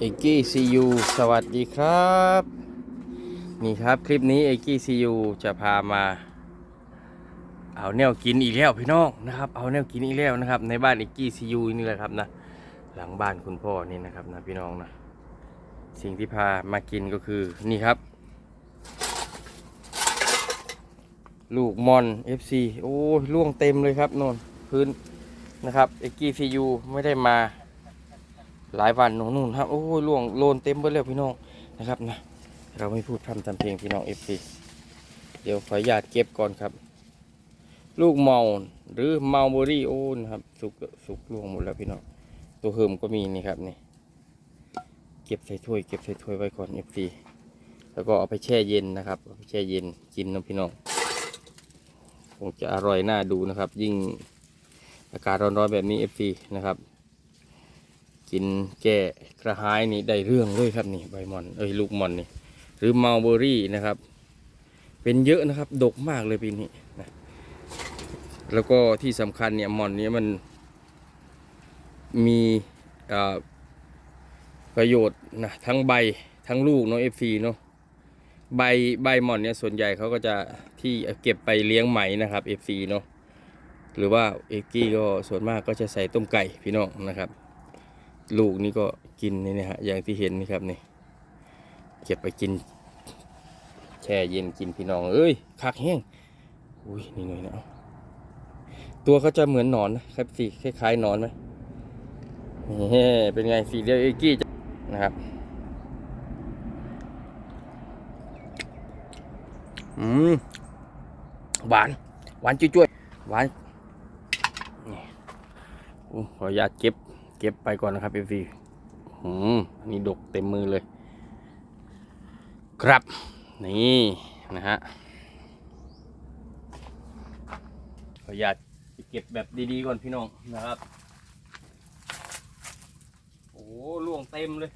เอกกี้ซียูสวัสดีครับ นี่ครับคลิปนี้เอกกี้ซียูจะพามา เอาแนวกินอีกแล้วพี่น้องนะครับ เอาแนวกินอีกแล้วนะครับ ในบ้านเอกกี้ซียูนี่แหละครับนะหลังบ้านคุณพ่อนี่นะครับนะพี่น้องนะสิ่งที่พามากินก็คือนี่ครับ ลูกมอน FC โอ้ล่วงเต็มเลยครับนนพื้นนะครับเอกกี้ซียูไม่ได้มา หลายวันนู่นนู่นครับโอ้ยล่วงโลนเต็มไปแล้วพี่น้องนะครับนะเราไม่พูดพร่ำทำเพลงพี่น้องเอฟซีเดี๋ยวขออนุญาตเก็บก่อนครับ ลูกเมาหรือเมาเบอรี่โอ้นะครับ สุกสุกล่วงหมดแล้วพี่น้องตัวเฮิมก็มีนี่ครับนี่เก็บใส่ถ้วยเก็บใส่ถ้วยไว้ก่อนเอฟซีแล้วก็เอาไปแช่เย็นนะครับเอาไปแช่เย็นกินนะพี่น้องคงจะอร่อยน่าดูนะครับ ยิ่งอากาศร้อนๆแบบนี้เอฟซีนะครับ กินแก้กระหายนี่ได้เรื่องเลยครับนี่ใบมอนเอ้ยลูกมอนนี่หรือมัลเบอรี่นะครับ เป็นเยอะนะครับ ดกมากเลยปีนี้นะแล้วก็ที่สำคัญเนี่ยมอนนี้มันมีประโยชน์นะทั้งใบทั้งลูกเนาะเอฟซีเนาะใบใบมอนเนี่ยส่วนใหญ่เขาก็จะที่เก็บไปเลี้ยงไหมนะครับเอฟซีเนาะหรือว่าเอกกี้ก็ส่วนมากก็จะใส่ต้มไก่พี่น้องนะครับ ลูกนี่ก็กินนี่นะฮะอย่างที่เห็นนี่ครับนี่เก็บไปกิน แช่เย็นกินพี่น้องเอ้ยคักแห้งอุ้ยนี่หน่อยนะเอาตัวเขาจะเหมือนหนอนนะครับสีคล้ายๆหนอนไหมนี่เป็นไงสีเรียวเอกี้นะครับอืมหวาน หวานจุ้ยๆหวานนี่ขออนุญาตเก็บ เก็บไปก่อนนะครับเอฟซีหืมอันนี้ดกเต็มมือเลย ครับ นี่นะฮะขออนุญาตเก็บแบบดีๆก่อนพี่น้องนะครับ โอ้ล่วงเต็มเลย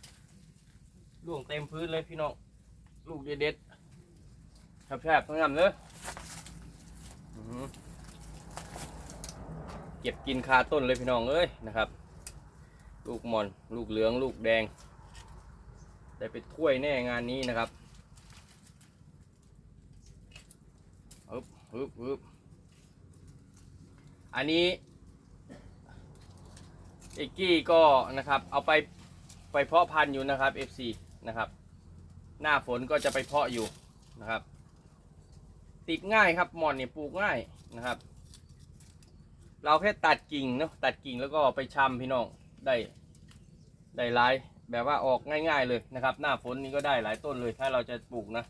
ล่วงเต็มพื้นเลยพี่น้อง ลูกเด็ดๆแฉบๆทั้งนั้นเลยเก็บกินคาต้นเลยพี่น้องเอ้ยนะครับ ลูกมอน ลูกเหลือง ลูกแดง ได้ไปถ้วยแน่งานนี้นะครับฮึบฮึบฮึบอันนี้เอกกี้ก็นะครับ เอาไปไปเพาะพันธุ์อยู่นะครับ FC นะครับ หน้าฝนก็จะไปเพาะอยู่นะครับ ติดง่ายครับหมอนเนี่ยปลูกง่ายนะครับ เราแค่ตัดกิ่งเนาะตัดกิ่งแล้วก็ไปชำพี่น้อง ได้ได้หลายแบบว่าออกง่ายๆเลยนะครับ หน้าฝนนี้ก็ได้หลายต้นเลย ถ้าเราจะปลูกนะ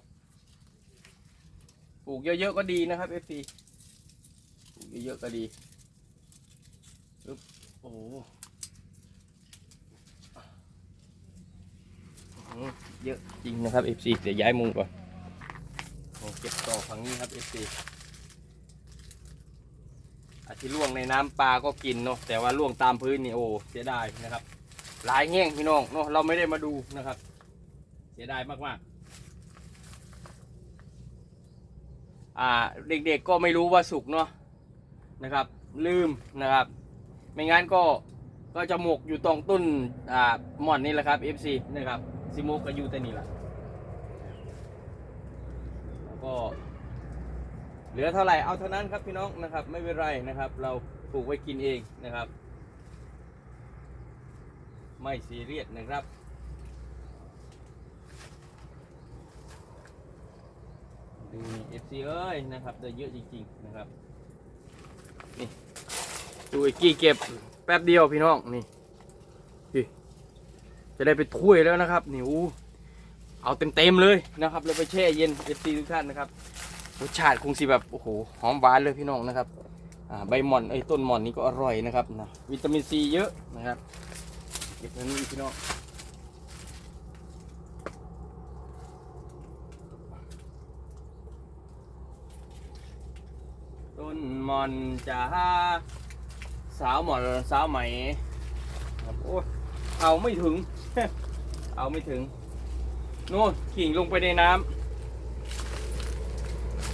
ปลูกเยอะๆก็ดีนะครับเอฟซีปลูกเยอะๆก็ดีอึ๊บโอ้โหเยอะจริงนะครับเอฟซีเดี๋ยวย้ายมุมก่อนเก็บต่อฝั่งนี้ครับเอฟซี อาที่ล่วงในน้ำปลาก็กินเนาะแต่ว่าล่วงตามพื้นนี่โอ้เสียดายนะครับ หลายแง่งพี่น้องเนาะเราไม่ได้มาดูนะครับ เสียดายมากๆอ่าเด็กๆก็ไม่รู้ว่าสุกเนาะนะครับ ลืมนะครับ ไม่งั้นก็ก็จะหมกอยู่ตรงต้นอ่าหม่อนนี่แหละครับ FC นะครับซิโมกก็อยู่แต่นี่แหละแล้วก็ เหลือเท่าไหร่เอาเท่านั้นครับพี่น้องนะครับ ไม่เป็นไรนะครับ เราปลูกไว้กินเองนะครับ ไม่ซีเรียสนะครับดูนี่เอฟซีเอ้ยนะครับได้เยอะจริงๆนะครับนี่ดูไอ้กี้เก็บแป๊บเดียวพี่น้องนี่นี่จะได้ไปถ้วยแล้วนะครับนี่อู้เอาเต็มๆเลยนะครับแล้วไปแช่เย็นเอฟซีทุกท่านนะครับ รสชาติคงสิแบบโอ้โหหอมหวานเลยพี่น้องนะครับใบหม่อนไอ้ต้นหม่อนนี่ก็อร่อยนะครับนะวิตามินซีเยอะนะครับเก็บเงินนี่พี่น้องต้นหมอนจ้าสาวหม่อนสาวไหมครับโอ้เอาไม่ถึง เอาไม่ถึงโน่นกิ่งลงไปในน้ำ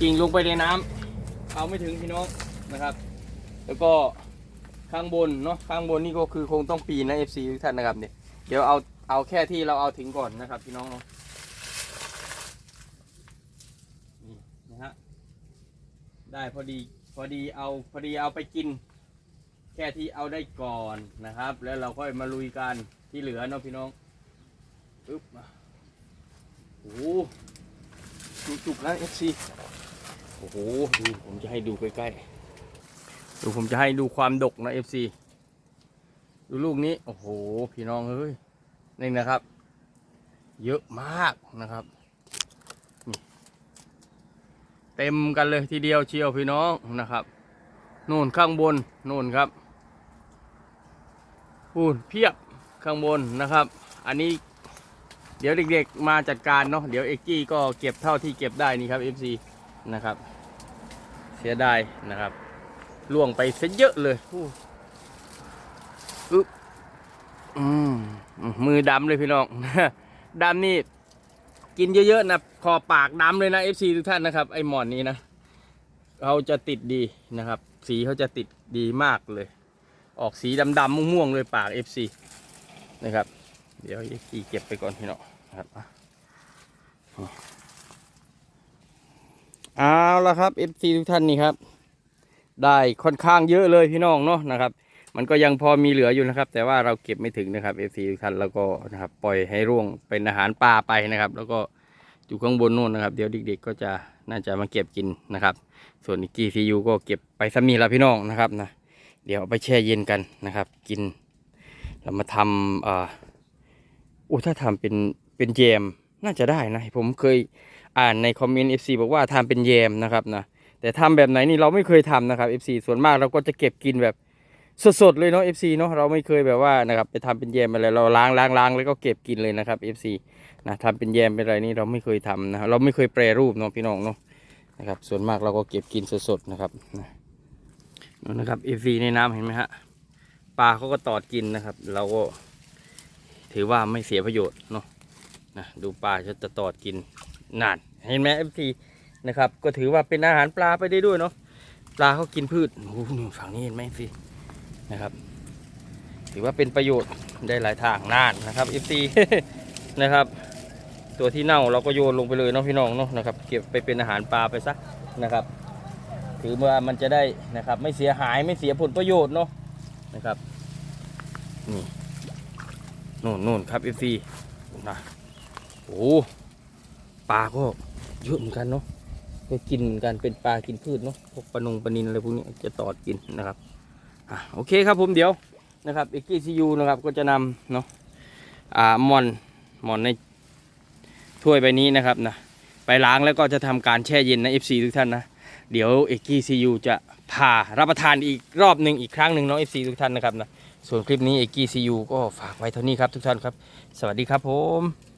กิ่งลงไปในน้ำเอาไม่ถึงพี่น้องนะครับ แล้วก็ข้างบนเนาะข้างบนนี่ก็คือคงต้องปีนนะ FC ทุกท่านนะครับเนี่ยเดี๋ยวเอาเอาแค่ที่เราเอาถึงก่อนนะครับพี่น้องเนาะนี่นะฮะได้พอดีพอดีเอาพอดีเอาไปกิน แค่ที่เอาได้ก่อนนะครับ แล้วเราค่อยมาลุยกันที่เหลือเนาะพี่น้องอึ๊บโอ้จุกๆนะเอฟซี โอ้โหดูผมจะให้ดูใกล้ๆดูผมจะให้ดูความดกนะเอฟซีดูลูกนี้ โอ้โห พี่น้องเอ้ยนี่นะครับ เยอะมากนะครับนี่เต็มกันเลยทีเดียวเชียวพี่น้องนะครับนู่นข้างบนนู่นครับพูนเพียบข้างบนนะครับ อันนี้เดี๋ยวเด็กๆมาจัดการเนาะเดี๋ยวเอ็กกี้ก็เก็บเท่าที่เก็บได้นี่ครับ FC นะครับ เสียดายนะครับล่วงไปซะเยอะเลยอึ๊บมมือดำเลยพี่น้องดำนี่กินเยอะๆนะคอปากดำเลยนะ FC ทุกท่านนะครับ ไอหมอนนี้นะเขาจะติดดีนะครับ สีเขาจะติดดีมากเลย ออกสีดำๆม่วงๆเลยปาก FC นะครับ เดี๋ยวขี่เก็บไปก่อนพี่น้องนะครับ เอาละครับ FC ทุกท่านนี่ครับ ได้ค่อนข้างเยอะเลยพี่น้องเนาะนะครับ มันก็ยังพอมีเหลืออยู่นะครับ แต่ว่าเราเก็บไม่ถึงนะครับ FC ทุกท่านแล้วก็นะครับปล่อยให้ร่วงเป็นอาหารปลาไปนะครับ แล้วก็อยู่ข้างบนนู่นนะครับ เดี๋ยวเด็กๆก็จะน่าจะมาเก็บกินนะครับ ส่วนอีกกีซียูก็เก็บไปสามีแล้วพี่น้องนะครับนะเดี๋ยวเอาไปแช่เย็นกันนะครับ กินเรามาทำเอ่ออู้ถ้าทำเป็นเป็นแยมน่าจะได้นะผมเคย อ่านในคอมเมนต์ FC บอกว่าทำเป็นแยมนะครับนะแต่ทำแบบไหนนี่เราไม่เคยทำนะครับ FC ส่วนมากเราก็จะเก็บกินแบบสดๆเลยเนาะ FC เนาะเราไม่เคยแบบว่านะครับไปทำเป็นแยมอะไรเราล้างล้างล้างแล้วก็เก็บกินเลยนะครับ FC นะทำเป็นแยมเป็นอะไรนี่เราไม่เคยทำนะเราไม่เคยแปรรูปเนาะพี่น้องเนาะนะครับส่วนมากเราก็เก็บกินสดๆนะครับนะนะครับเอฟีในน้ำเห็นไหมฮะปลาเขาก็ตอดกินนะครับ เราก็ถือว่าไม่เสียประโยชน์เนาะนะดูปลาจะตอดกิน นานเห็นไหมเอฟีนะครับ ก็ถือว่าเป็นอาหารปลาไปได้ด้วยเนาะปลาเขากินพืชโอ้โหฝั่งนี้เห็นไหมเอฟีนะครับ ถือว่าเป็นประโยชน์ได้หลายทางนานนะครับเอฟซีนะครับ ตัวที่เน่าเราก็โยนลงไปเลยเนาะพี่น้องเนาะนะครับ เก็บไปเป็นอาหารปลาไปซะนะครับ ถือว่ามันจะได้นะครับ ไม่เสียหายไม่เสียผลประโยชน์เนาะนะครับนี่นู่นนู่นครับเอฟซีนะโอ้ ปลาก็เยอะเหมือนกันเนาะก็กินกันเป็นปลากินพืชเนาะพวกปลานงปลานินอะไรพวกนี้จะตอดกินนะครับอะโอเคครับผมเดี๋ยวนะครับเอ็กกี้ซียูนะครับก็จะนำเนาะอ่ามอนมอนในถ้วยใบนี้นะครับนะไปล้างแล้วก็จะทำการแช่เย็นนะ FC ทุกท่านนะเดี๋ยวเอกกี้ซียูจะพารับประทานอีกรอบหนึ่งอีกครั้งหนึ่งเนาะ FC ทุกท่านนะครับนะส่วนคลิปนี้เอกกี้ซียูก็ฝากไว้เท่านี้ครับทุกท่านครับ สวัสดีครับผม